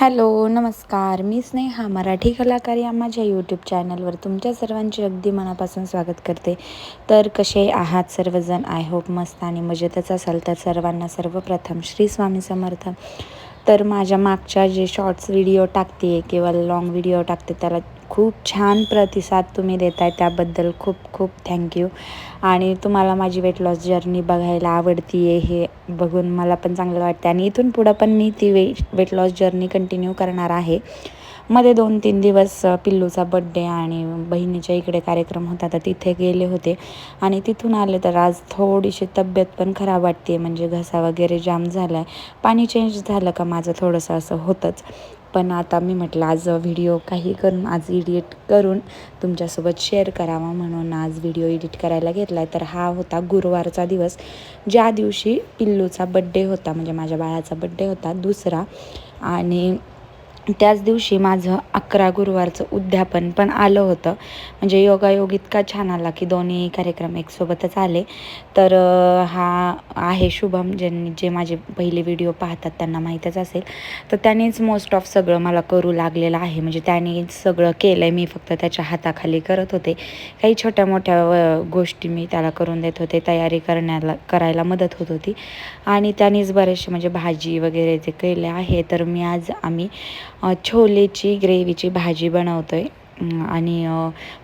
Hello नमस्कार. मी स्नेहा मराठी कलाकार या माझ्या यूट्यूब चॅनलवर तुमच्या सर्वांचे अगदी मनापासून स्वागत करते. तर कसे आहात सर्वजण? आय होप मस्त आणि मजेतच असाल तर सर्वांना सर्वप्रथम श्री स्वामी समर्थ. तर माझ्या मागच्या जे शॉर्ट्स व्हिडिओ टाकते किंवा लाँग व्हिडिओ टाकते त्याला खूप छान प्रतिसाद तुम्ही देत आहे त्याबद्दल खूप खूप थँक्यू आणि तुम्हाला माझी वेट लॉस जर्नी बघायला आवडती आहे हे बघून मला पण चांगलं वाटतं आणि इथून पुढं पण मी ती वे वेट लॉस जर्नी कंटिन्यू करणार आहे. मध्ये दोन तीन दिवस पिल्लूचा बड्डे आणि बहिणीच्या इकडे कार्यक्रम होता तर तिथे गेले होते. आणि तिथून आले तर आज थोडीशी तब्येत पण खराब वाटते म्हणजे घसा वगैरे जाम झाला आहे पाणी चेंज झालं का माझं थोडंसं असं होतंच. पण आता मी म्हटलं आज व्हिडिओ काही करून आज एडिट करून तुमच्यासोबत शेअर करावा म्हणून आज व्हिडिओ एडिट करायला घेतला आहे तर हा होता गुरुवारचा दिवस. ज्या दिवशी पिल्लूचा बड्डे होता म्हणजे माझ्या बाळाचा बड्डे होता दुसरा. आणि त्याच दिवशी माझं अकरा गुरुवारचं उद्यापन पण आलं होतं. म्हणजे योगायोग इतका छान आला की दोन्ही कार्यक्रम एकसोबतच आले. तर हा आहे शुभम ज्यांनी जे माझे पहिले व्हिडिओ पाहतात त्यांना माहीतच असेल. तर त्यानेच मोस्ट ऑफ सगळं मला करू लागलेलं आहे. म्हणजे त्याने सगळं केलं आहे मी फक्त त्याच्या हाताखाली करत होते. काही छोट्या मोठ्या गोष्टी मी त्याला करून देत होते. तयारी करण्याला करायला मदत होत होती. आणि त्यानेच बरेचसे म्हणजे भाजी वगैरे जे केले आहे. तर मी आज आम्ही छोलेची ग्रेव्हीची भाजी बनवतो आहे आणि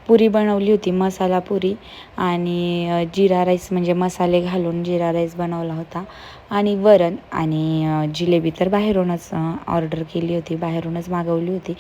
पुरी बनवली होती मसाला पुरी. आणि जिरा राईस म्हणजे मसाले घालून जिरा राईस बनवला होता. आणि वरण आणि जिलेबी तर बाहेरूनच ऑर्डर केली होती बाहेरूनच मागवली होती.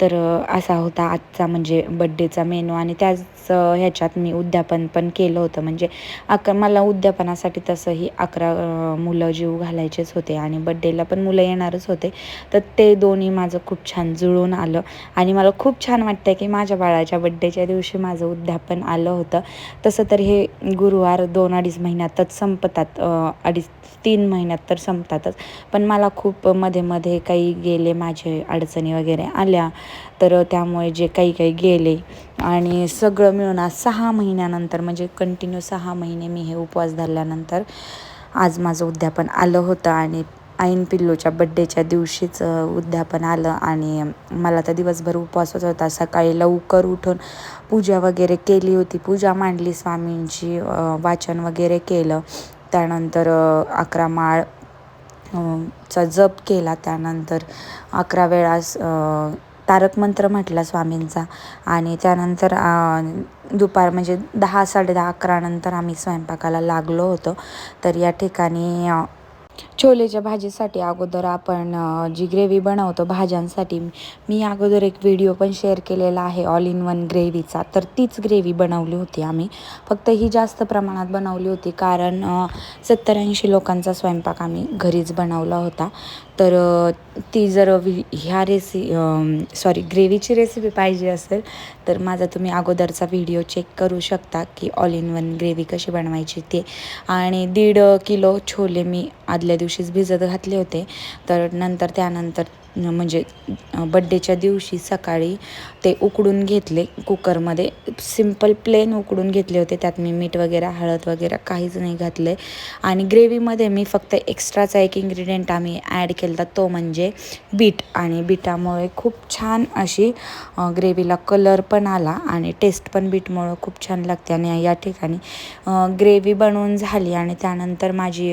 तर असा होता आजचा म्हणजे बड्डेचा मेनू. आणि त्याच ह्याच्यात मी उद्यापन पण केलं होतं. म्हणजे अक मला उद्यापनासाठी तसंही अकरा मुलं जीव घालायचेच होते आणि बड्डेला पण मुलं येणारच होते. तर ते दोन्ही माझं खूप छान जुळून आलं. आणि मला खूप छान वाटतं की माझ्या बाळाच्या बड्डेच्या दिवशी माझं उद्यापन आलं होतं. तसं तर हे गुरुवार दोन अडीच महिन्यातच संपतात. अडीच तीन महिन्यात तर संपतातच. पण मला खूप मध्ये मध्ये काही गेले माझे अडचणी वगैरे आल्या. तर त्यामुळे जे काही काही गेले आणि सगळं मिळून आज सहा महिन्यानंतर म्हणजे कंटिन्यू सहा महिने मी हे उपवास धरल्यानंतर आज माझं उद्यापन आलं होतं आणि ऐन पिल्लूच्या बड्डेच्या दिवशीच उद्यापन आलं आणि मला तर दिवसभर उपवासच होता. सकाळी लवकर उठून पूजा वगैरे केली होती. पूजा मांडली स्वामींची वाचन वगैरे केलं. त्यानंतर अकरा माळ चा जप केला. त्यानंतर अकरा वेळास तारक मंत्र म्हटला स्वामींचा आणि त्यानंतर दुपार म्हणजे दहा साडे दहा अकरानंतर आम्ही स्वयंपाकाला लागलो होतो. तर या ठिकाणी छोलेच्या भाजीसाठी अगोदर आपण जी ग्रेव्ही बनवतो भाज्यांसाठी मी अगोदर एक व्हिडिओ पण शेअर केलेला आहे ऑल इन वन ग्रेव्हीचा तर तीच ग्रेव्ही बनवली होती आम्ही. फक्त ही जास्त प्रमाणात बनवली होती कारण सत्तर ऐंशी लोकांचा स्वयंपाक आम्ही घरीच बनवला होता. तर ती जर ह्या रेसि सॉरी ग्रेव्हीची रेसिपी पाहिजे असेल तर माझा तुम्ही अगोदरचा व्हिडिओ चेक करू शकता की ऑल इन वन ग्रेव्ही कशी बनवायची ते. आणि दीड किलो छोले मी आदल्या दिवशीच भिजत घातले होते. तर नंतर त्यानंतर म्हणजे बड्डेच्या दिवशी सकाळी ते उकडून घेतले कुकरमध्ये सिंपल प्लेन उकडून घेतले होते. त्यात मी मीठ वगैरे हळद वगैरे काहीच नाही घातले. आणि ग्रेव्हीमध्ये मी फक्त एक्स्ट्राचा एक इन्ग्रेडियंट आम्ही ॲड केला तो म्हणजे बीट आणि बीटामुळे खूप छान अशी ग्रेव्हीला कलर पण आला आणि टेस्ट पण बीटमुळं खूप छान लागते. आणि या ठिकाणी ग्रेव्ही बनवून झाली. आणि त्यानंतर माझी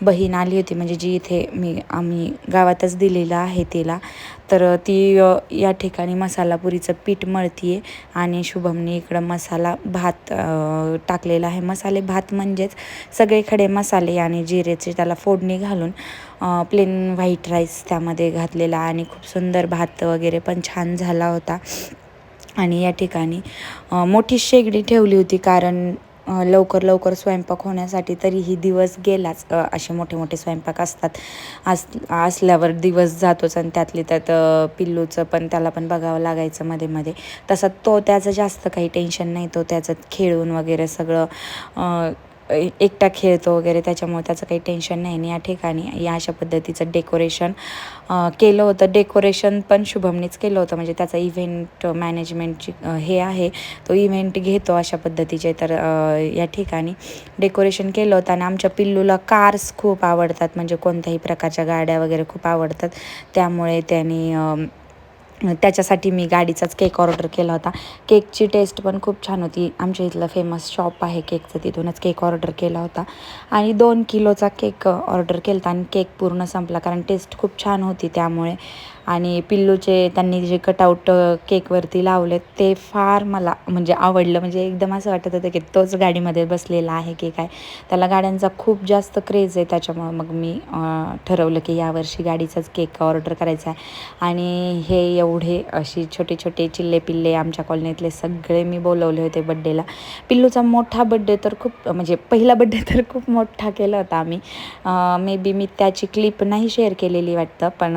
बहीण आली होती. म्हणजे जी इथे मी आम्ही गावातच दिलेलं आहे तिला. तर ती या ठिकाणी मसाला पुरीचं पीठ मळती आहे आणि शुभमने इकडं मसाला भात टाकलेला आहे. मसाले भात म्हणजेच सगळे खडे मसाले आणि जिरेचे त्याला फोडणी घालून प्लेन व्हाईट राईस त्यामध्ये घातलेला आणि खूप सुंदर भात वगैरे पण छान झाला होता. आणि या ठिकाणी मोठी शेगडी ठेवली होती कारण लवकर लवकर स्वयंपाक होण्यासाठी तरीही दिवस गेलाच. असे मोठे मोठे स्वयंपाक असतात. अस असल्यावर दिवस जातोच आणि त्यातली त्यात पिल्लूचं पण त्याला पण बघावं लागायचं मध्ये मध्ये. तसं तो त्याचं जास्त काही टेन्शन नाही तो त्याचं खेळून वगैरे सगळं एकटा खेळतो वगैरे त्याच्यामुळे त्याचं काही टेन्शन नाही. आणि या ठिकाणी या अशा पद्धतीचं डेकोरेशन केलं होतं. डेकोरेशन पण शुभमनेच केलं होतं. म्हणजे त्याचा इव्हेंट मॅनेजमेंटची हे आहे. तो इव्हेंट घेतो अशा पद्धतीचे. तर या ठिकाणी डेकोरेशन केलं होतं. आणि आमच्या पिल्लूला कार्स खूप आवडतात. म्हणजे कोणत्याही प्रकारच्या गाड्या वगैरे खूप आवडतात. त्यामुळे त्यांनी त्याच्यासाठी मी गाडीचाच केक ऑर्डर केला होता. केकची टेस्ट पण खूप छान होती. आमच्या इथलं फेमस शॉप आहे केकचं तिथूनच केक ऑर्डर केला होता. आणि दोन किलोचा केक ऑर्डर केला होता आणि केक पूर्ण संपला कारण टेस्ट खूप छान होती त्यामुळे. आणि पिल्लूचे त्यांनी जे कटआउट केकवरती लावले ते फार मला म्हणजे आवडलं. म्हणजे एकदम असं वाटत होतं की तोच गाडीमध्ये बसलेला आहे की काय. त्याला गाड्यांचा खूप जास्त क्रेज आहे. त्याच्यामुळं मग मी ठरवलं की यावर्षी गाडीचाच केक ऑर्डर करायचा आहे. आणि हे एवढे अशी छोटे छोटे चिल्ले पिल्ले आमच्या कॉलनीतले सगळे मी बोलवले होते बड्डेला पिल्लूचा मोठा बड्डे तर खूप म्हणजे पहिला बड्डे तर खूप मोठा केला होता आम्ही. मे बी मी त्याची क्लिप नाही शेअर केलेली वाटतं पण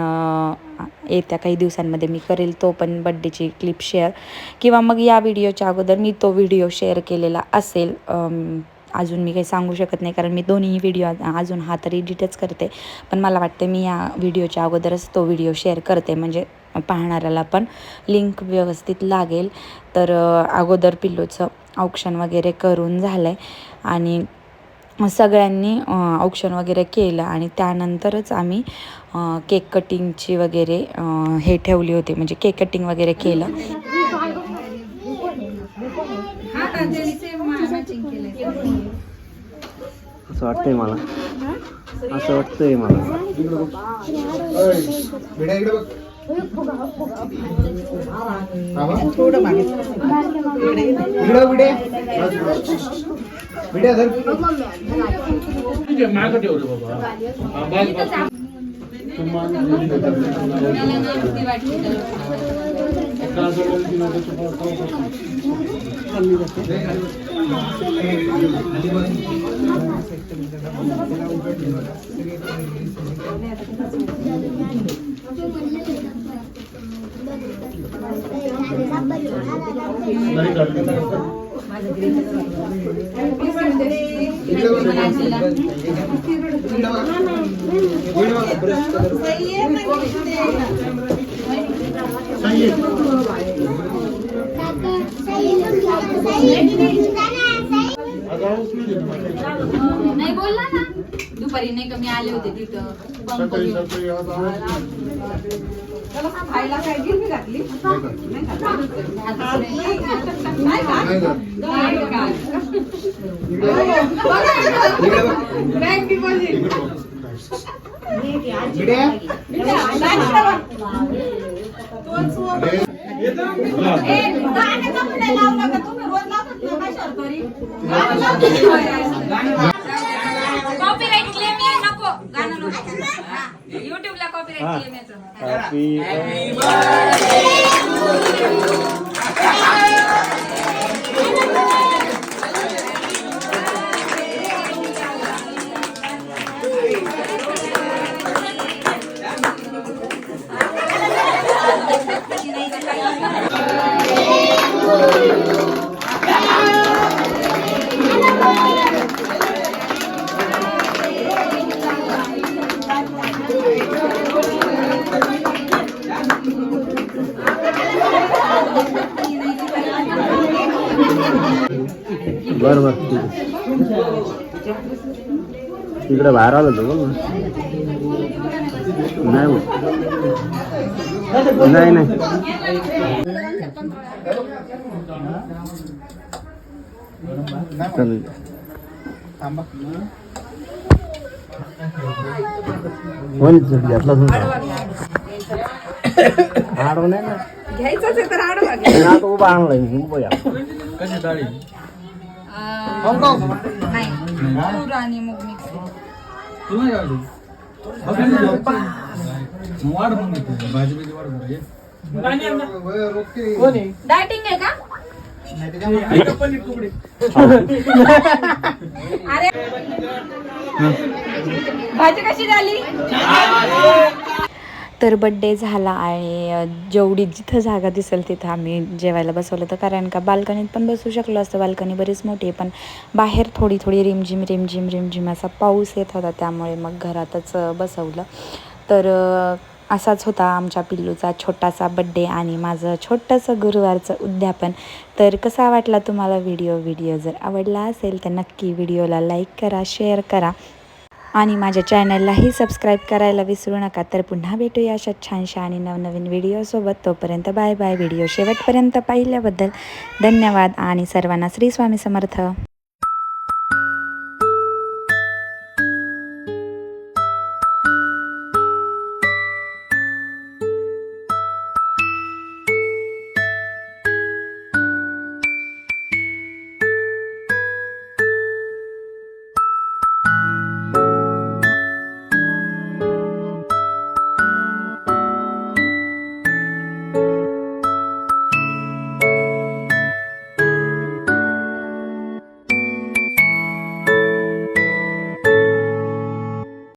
येत्या काही दिवसांमध्ये मी करेल तो पण बड्डेची क्लिप शेअर किंवा मग या व्हिडिओच्या अगोदर मी तो व्हिडिओ शेअर केलेला असेल अजून मी काही सांगू शकत नाही कारण मी दोन्ही व्हिडिओ अजून हा तर एडिटच करते. पण मला वाटते मी या व्हिडिओच्या अगोदरच तो व्हिडिओ शेअर करते. म्हणजे पाहणाऱ्याला पण लिंक व्यवस्थित लागेल. तर अगोदर पिल्लूचं औक्षण वगैरे करून झालं आहे आणि सगळ्यांनी औक्षण वगैरे केलं आणि त्यानंतरच आम्ही केक कटिंगची वगैरे हे ठेवली होती. म्हणजे केक कटिंग वगैरे केलं. असं वाटतंय मला. असं वाटतंय मला. ವಿಡಿಯೋ ಅದರ ಮಾರ್ಕೆಟ್ ಯಾವ್ದು ಬಾಬಾ ಬರೀ नाही बोलला ना. दुपारी नाही का मी आले होते तिथं. खायला काय गिरवी घातली नाही घातली. नाही का? नाही का? Bag deposit. ए, गाण्याचा पण नाही लावला का? तुम्ही रोज लावतात ना, काय शर्तरी? गाणं लावतात. कॉपीराइट क्लेम नको गाणं नको युट्यूबला कॉपीराइट क्लेम येतो बरं बरं ठीक तिकडे बाहेर आलो होतो नाही नाही नाही. चालेल. कोणी घेतला तुमचा. आडव नाही ना. घ्यायचंच आहे तर आडवा आता उभा आणलाय मी उभं या. नाही तूर आणि मूग मिक्स डायटिंग आहे का? अरे. भाजी कशी झाली? तर बड्डे झाला आणि जेवढी जिथं जागा दिसेल तिथं आम्ही जेवायला बसवलं होतं. कारण का बाल्कनीत पण बसू शकलो असतं. बाल्कनी बरीच मोठी आहे पण बाहेर थोडी थोडी रिमझिम रिमझिम रिमझिम असा पाऊस येत होता. त्यामुळे मग घरातच बसवलं. तर असाच होता आमच्या पिल्लूचा छोटासा बड्डे आणि माझं छोटंसं गुरुवारचं उद्यापन. तर कसा वाटला तुम्हाला व्हिडिओ व्हिडिओ जर आवडला असेल तर नक्की व्हिडिओला लाईक करा शेअर करा. आणि माझ्या चॅनललाही सबस्क्राईब करायला विसरू नका. तर पुन्हा भेटूया अशा छानशा आणि नवनवीन व्हिडिओसोबत तोपर्यंत बाय बाय व्हिडिओ शेवटपर्यंत पाहिल्याबद्दल धन्यवाद आणि सर्वांना श्री स्वामी समर्थ.